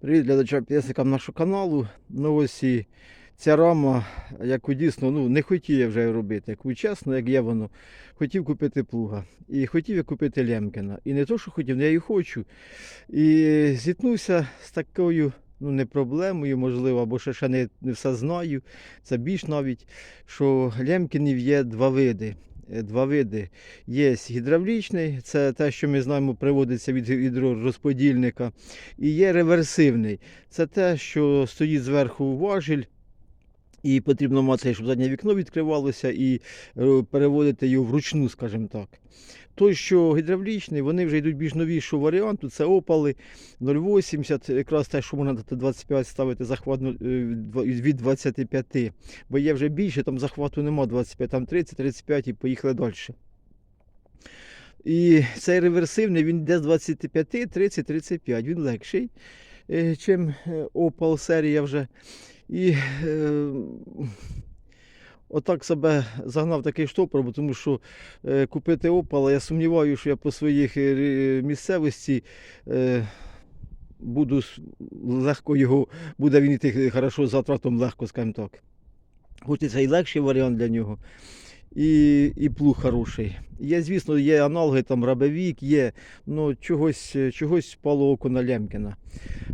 Привіт глядачам підписникам нашого каналу. Ну ось і ця рама, яку дійсно ну, не хотів я вже робити, яку чесно, як є воно. Хотів купити плуга. І хотів я купити Лемкіна. І не то, що хотів, я і хочу. І зіткнувся з такою ну, не проблемою, можливо, або ще, ще не, не все знаю. Це більш навіть, що Лемкінів є два види. Е, Два види. Є гідравлічний, це те, що ми знаємо, приводиться від гідророзподільника. І є реверсивний. Це те, що стоїть зверху важіль, і потрібно мати, щоб заднє вікно відкривалося і е, переводити його вручну, скажімо так. Той, що гідравлічний, вони вже йдуть більш новішого варіанту. Це опали 0,80, якраз те, що можна до 25 ставити захват е, від 25. Бо є вже більше, там захвату нема 25, там 30, 35 і поїхали далі. І цей реверсивний він йде з 25, 30, 35. Він легший, е, чим Opal серія вже. І е, отак себе загнав такий штопор, тому що е, купити опала, я сумніваюся, що я по своїх е, місцевості буду легко його, буде він іти хорошо з затратом легко, скажімо так. Хоч і і легший варіант для нього. І, і плуг хороший. Є, звісно, є аналоги, там рабовік, є, ну чогось, чогось впало око на Лемкіна.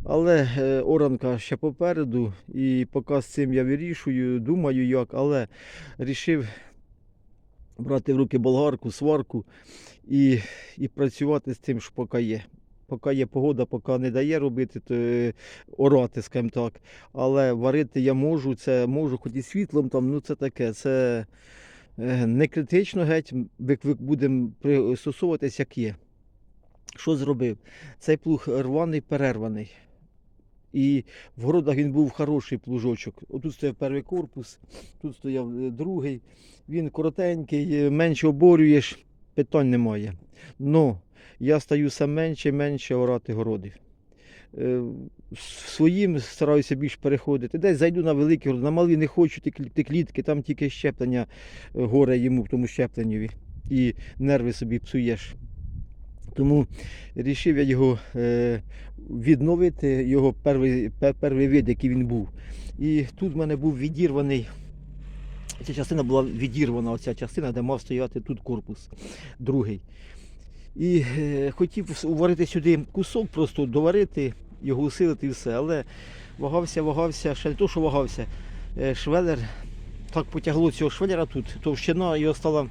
Але е, оранка ще попереду, і поки з цим я вирішую, думаю як, але рішив брати в руки болгарку, сварку і, і працювати з тим, що поки є. Поки є погода, поки не дає робити, то е, орати, скажімо так. Але варити я можу, це можу, хоч і світлом там, ну це таке, це не критично геть, будемо пристосовуватись, як є. Що зробив? Цей плуг рваний, перерваний. І в городах він був хороший плужочок. Отут стояв перший корпус, тут стояв е, другий. Він коротенький, е, менше оборюєш, питань немає. Но я стаю все менше і менше орати городів. Е, Своїм стараюся більш переходити. Десь зайду на великі городи, на малі не хочу ті клітки, там тільки щеплення е, горе йому тому щепленнєві. І нерви собі псуєш. Тому вирішив я його е, відновити, його перший, пе- перший вид, який він був. І тут в мене був відірваний. Ця частина була відірвана, оця частина, де мав стояти тут корпус, другий. І е, хотів уварити сюди кусок, просто доварити, його усилити і все. Але вагався, вагався, ще не то, що вагався. Е, швелер, так потягло цього швелера тут, товщина його стала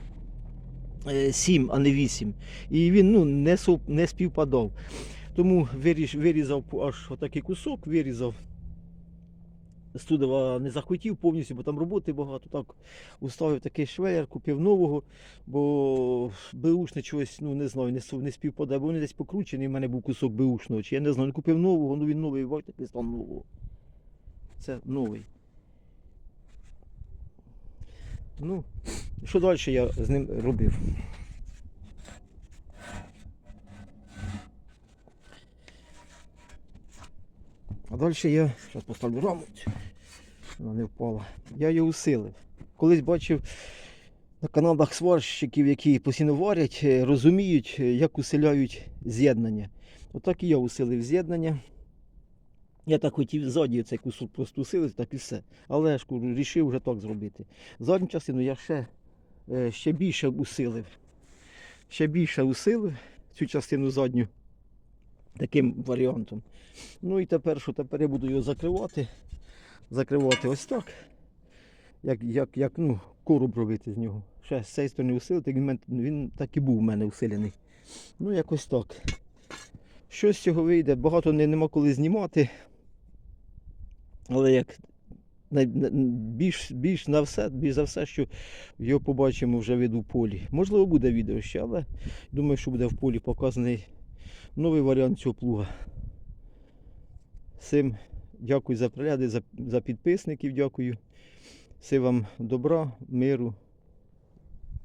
7, а не 8. І він ну, не, не співпадав. Тому вирізав аж отакий кусок, вирізав. Студова не захотів повністю, бо там роботи багато. Так уставив такий швелер, купив нового, бо беушне чогось, ну не знаю, не, не співпадає, бо вони десь покручений, в мене був кусок беушного. Чи я не знаю, не купив нового, ну він новий, бачите, стан нового. Це новий. Ну, що далі я з ним робив? А далі я зараз поставлю раму. Вона не впала. Я її усилив. Колись бачив на каналах сварщиків, які постійно варять, е, розуміють, е, як усиляють з'єднання. Отак і я усилив з'єднання. Я так хотів ззаді цей кусок просто усилити, так і все. Але ж кажу, рішив вже так зробити. Задню частину я ще, е, ще більше усилив. Ще більше усилив цю частину задню таким варіантом. Ну і тепер що? Тепер я буду його закривати. Закривати ось так. Як, як, як ну, короб робити з нього. Ще з цієї сторони усилити, він, він так і був у мене усилений. Ну, якось так. Що з цього вийде? Багато не, нема коли знімати. Але як більш, більш на все, більш за все, що його побачимо вже виду в полі. Можливо, буде відео ще, але думаю, що буде в полі показаний новий варіант цього плуга. Всім дякую за пригляди, за, за підписників, дякую. Всім вам добра, миру.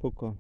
Пока.